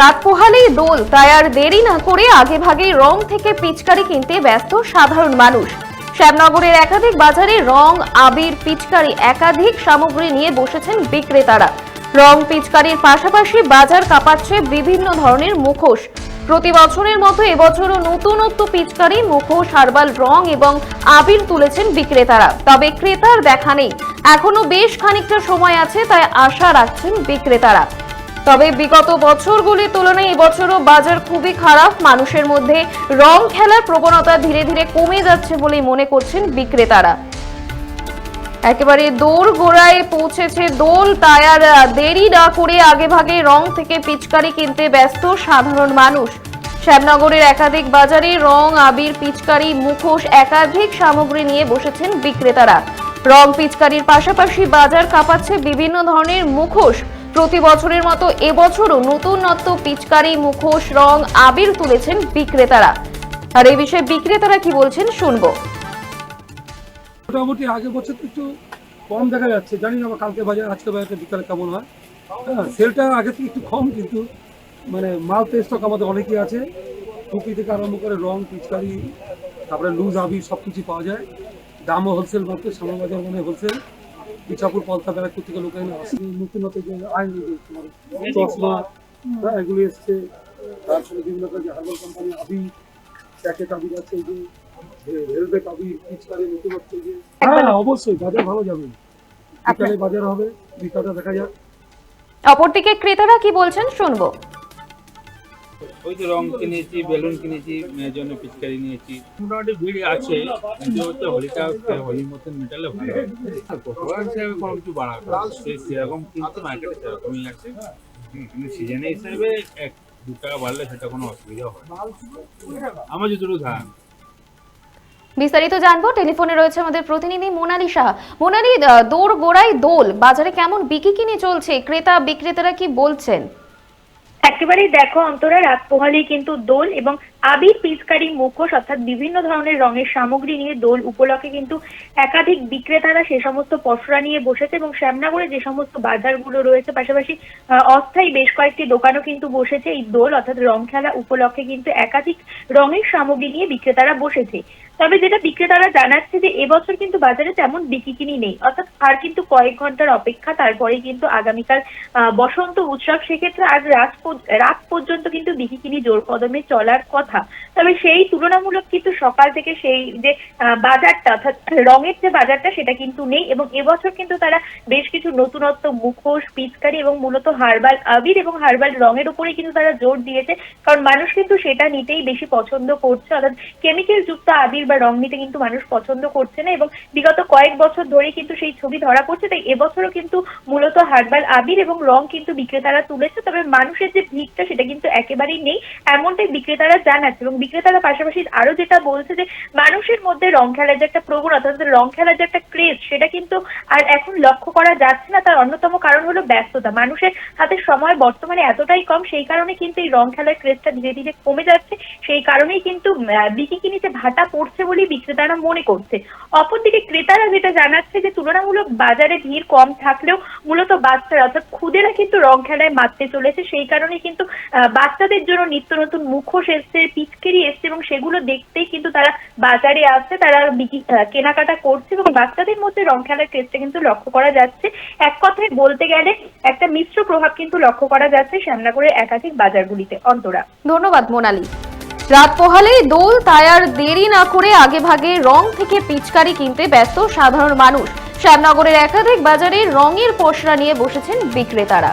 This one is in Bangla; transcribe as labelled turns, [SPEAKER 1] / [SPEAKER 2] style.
[SPEAKER 1] রাত পোহালেই দোল, তাই আর দেরি না করে আগে ভাগে রং থেকে পিচকারি কিনতে ব্যস্ত সাধারণ মানুষ। শ্যামনগরের একাধিক বাজারে রং, আবির, পিচকারি একাধিক সামগ্রী নিয়ে বসেছেন বিক্রেতারা। রং পিচকারির পাশাপাশি বাজার কাঁপাচ্ছে বিভিন্ন ধরনের মুখোশ। প্রতি বছরের মতো এবছরও নতুনত্ব পিচকারি, মুখোশ, হার্বাল রং এবং আবির তুলেছেন বিক্রেতারা। তবে ক্রেতার দেখা নেই। এখনও বেশ খানিকটা সময় আছে, তাই আশা রাখছেন বিক্রেতারা। তবে বিগত বছরগুলির তুলনায় এবছরও বাজার খুবই খারাপ। মানুষের মধ্যে রং খেলার প্রবণতা ধীরে ধীরে কমে যাচ্ছে বলেই মনে করছেন বিক্রেতারা। একেবারে দৌড় গোড়ায় পৌঁছেছে দোল, তাই আর দেরি না করে আগে ভাগে রং থেকে পিচকারি কিনতে ব্যস্ত সাধারণ মানুষ। শ্যামনগরের একাধিক বাজারে রং, আবির, পিচকারি, মুখোশ একাধিক সামগ্রী নিয়ে বসেছেন বিক্রেতারা। রং পিচকারির পাশাপাশি বাজার কাঁপাচ্ছে বিভিন্ন ধরনের মুখোশ। প্রতি বছরের মতো এবছরও নতুনত্ব পিচকারি, মুখোশ, রং, আবির তুলেছেন বিক্রেতারা। আর এই বিষয়ে বিক্রেতারা কি বলছেন শুনব।
[SPEAKER 2] মোটামুটি আগের বছর একটু কম দেখা যাচ্ছে। জানি না, কালকে বাজার, আজকে বাজারটা বিকালে কেমন হয়। হ্যাঁ সেলটা আগে থেকে একটু কম কিন্তু মানে মাল তো স্টক আমাদের অনেকই আছে। টুপি থেকে আরম্ভ করে রং, পিচকারি, তারপরে লুজ আবির সব কিছু পাওয়া যায়। দামও হোলসেল মাত্র শ্যামা বাজার মানে হোলসেল ইচ্ছাপুর পলতা ব্যারাকপুর থেকে লোক এনে আসে নতুন নতুন যে আইন চশমা হ্যাঁ এগুলি এসছে। তারপরে বিভিন্ন কাজে হার্বাল কোম্পানি আবি প্যাকেট আবির আছে যে আবির পিচকারি নতুন হচ্ছে যে। হ্যাঁ অবশ্যই বাজার ভালো যাবে। বিকালে বাজার হবে বিকালটা দেখা যাক।
[SPEAKER 1] অপরদিকে ক্রেতারা কি বলছেন শুনব।
[SPEAKER 3] ওই রং কিনেছি, বেলুন কিনেছি, মেয়ের জন্য পিচকারি নিয়েছি। মোটামুটি ভিড় আছে হচ্ছে হোলিটা হোলির মতন মেটালে ভালো হয়। হিসাবে কোনো কিছু সেরকম কিন্তু মার্কেটে সেরকমই আছে। কিন্তু সিজনে হিসেবে এক, দু টাকা বাড়লে সেটা কোনো অসুবিধা হয় আমার যতটুকু ধারণা।
[SPEAKER 1] বিস্তারিত জানব, টেলিফোনে রয়েছে আমাদের প্রতিনিধি মোনালি সাহা। মোনালি দৌড় গোড়াই দোল, বাজারে কেমন বিকি কিনে চলছে? ক্রেতা বিক্রেতারা কি বলছেন?
[SPEAKER 4] একেবারেই দেখো অন্তরা রাত পোহালেই কিন্তু দোল এবং আবির পিচকারি মুখোশ অর্থাৎ বিভিন্ন ধরনের রঙের সামগ্রী নিয়ে দোল উপলক্ষে কিন্তু একাধিক বিক্রেতারা সে সমস্ত পসরা নিয়ে বসেছে এবং শ্যামনগরে যে সমস্ত বাজারগুলো রয়েছে, পাশাপাশি অস্থায়ী বেশ কয়েকটি দোকানও কিন্তু বসেছে। এই দোল অর্থাৎ রং খেলা উপলক্ষে কিন্তু একাধিক রঙের সামগ্রী নিয়ে বিক্রেতারা বসেছে। তবে যেটা বিক্রেতারা জানাচ্ছে যে এবছর কিন্তু বাজারে তেমন বিকিকিনি নেই। অর্থাৎ আর কিন্তু কয়েক ঘণ্টার অপেক্ষা তারপরে কিন্তু আগামীকাল বসন্ত উৎসব। সেক্ষেত্রে আজ রাত রাত পর্যন্ত কিন্তু বিকিকিনি জোর কদমে চলার কথা। তবে সেই তুলনামূলক কিন্তু সকাল থেকে সেই যে বাজারটা অর্থাৎ রঙের যে বাজারটা সেটা কিন্তু নেই এবং এবছর কিন্তু তারা বেশ কিছু নতুনত্ব, মুখোশ, পিচকারি এবং মূলত হার্বাল আবির এবং হার্বাল রঙের উপরে কিন্তু তারা জোর দিয়েছে। কারণ মানুষ কিন্তু সেটা নিতেই বেশি পছন্দ করছে। অর্থাৎ কেমিক্যাল যুক্ত আবির বা রং নিতে কিন্তু মানুষ পছন্দ করছে না এবং বিগত কয়েক বছর ধরে কিন্তু সেই ছবি ধরা পড়ছে। তাই এবছরও কিন্তু মূলত হার্বাল আবির এবং রং কিন্তু বিক্রেতারা তুলেছে। তবে মানুষের যে ভিড়টা সেটা কিন্তু একেবারেই নেই। এমনটাই বিক্রেতারা জানাচ্ছে এবং বিক্রেতারা পাশাপাশি আরও যেটা বলছে যে মানুষের মধ্যে রং খেলার যে একটা প্রবণতা রং খেলার যে একটা ক্রেজ সেটা কিন্তু আর এখন লক্ষ্য করা যাচ্ছে না। তার অন্যতম কারণ হলো ব্যস্ততা। মানুষের হাতে সময় বর্তমানে এতটাই কম সেই কারণে কিন্তু এই রং খেলার ক্রেজটা ধীরে ধীরে কমে যাচ্ছে। সেই কারণেই কিন্তু আহ, বিকিকিনিতে ভাটা পড়ছে বলেই বিক্রেতারা মনে করছে। অপরদিকে ক্রেতারা যেটা জানাচ্ছে যে তুলনামূলক বাজারে ভিড় কম থাকলেও মূলত বাচ্চারা অর্থাৎ খুদেরা কিন্তু রং খেলায় মারতে চলেছে। সেই কারণে কিন্তু বাচ্চাদের জন্য নিত্য নতুন মুখোশ এসছে পিচকেরি এসছে এবং সেগুলো দেখতেই কিন্তু তারা বাজারে আসছে, তারা কেনাকাটা করছে এবং বাচ্চাদের মধ্যে রং খেলার ক্রেজটা কিন্তু লক্ষ্য করা যাচ্ছে। এক কথায় বলতে গেলে একটা মিশ্র প্রভাব কিন্তু লক্ষ্য করা যাচ্ছে শ্যামনগরের একাধিক বাজারগুলিতে, অন্তরা।
[SPEAKER 1] ধন্যবাদ, মোনালি। রাত পোহালেই দোল তাই আর দেরি না করে আগে ভাগে রং থেকে পিচকারি কিনতে ব্যস্ত সাধারণ মানুষ। শ্যামনগরের একাধিক বাজারে রঙের পসরা নিয়ে বসেছেন বিক্রেতারা।